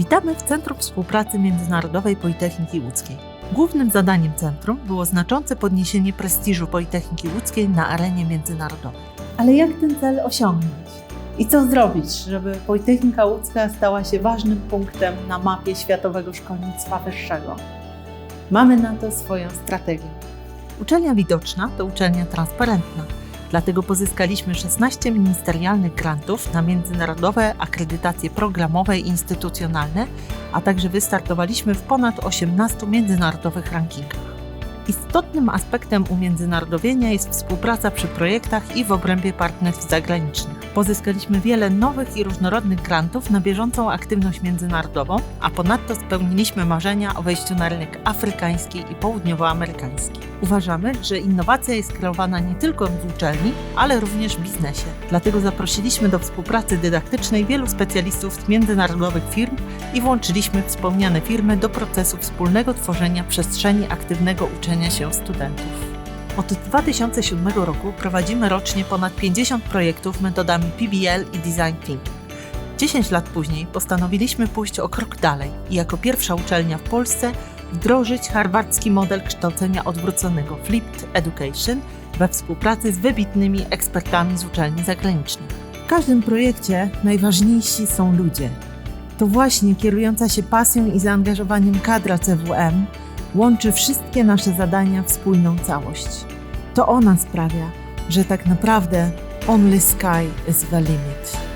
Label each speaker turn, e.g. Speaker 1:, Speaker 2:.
Speaker 1: Witamy w Centrum Współpracy Międzynarodowej Politechniki Łódzkiej. Głównym zadaniem centrum było znaczące podniesienie prestiżu Politechniki Łódzkiej na arenie międzynarodowej. Ale jak ten cel osiągnąć? I co zrobić, żeby Politechnika Łódzka stała się ważnym punktem na mapie światowego szkolnictwa wyższego? Mamy na to swoją strategię. Uczelnia widoczna to uczelnia transparentna. Dlatego pozyskaliśmy 16 ministerialnych grantów na międzynarodowe akredytacje programowe i instytucjonalne, a także wystartowaliśmy w ponad 18 międzynarodowych rankingach. Istotnym aspektem umiędzynarodowienia jest współpraca przy projektach i w obrębie partnerstw zagranicznych. Pozyskaliśmy wiele nowych i różnorodnych grantów na bieżącą aktywność międzynarodową, a ponadto spełniliśmy marzenia o wejściu na rynek afrykański i południowoamerykański. Uważamy, że innowacja jest kreowana nie tylko w uczelni, ale również w biznesie. Dlatego zaprosiliśmy do współpracy dydaktycznej wielu specjalistów z międzynarodowych firm i włączyliśmy wspomniane firmy do procesu wspólnego tworzenia przestrzeni aktywnego uczenia się studentów. Od 2007 roku prowadzimy rocznie ponad 50 projektów metodami PBL i Design Thinking. 10 lat później postanowiliśmy pójść o krok dalej i jako pierwsza uczelnia w Polsce wdrożyć harwardzki model kształcenia odwróconego Flipped Education we współpracy z wybitnymi ekspertami z uczelni zagranicznych. W każdym projekcie najważniejsi są ludzie. To właśnie kierująca się pasją i zaangażowaniem kadra CWM łączy wszystkie nasze zadania w spójną całość. To ona sprawia, że tak naprawdę only sky is the limit.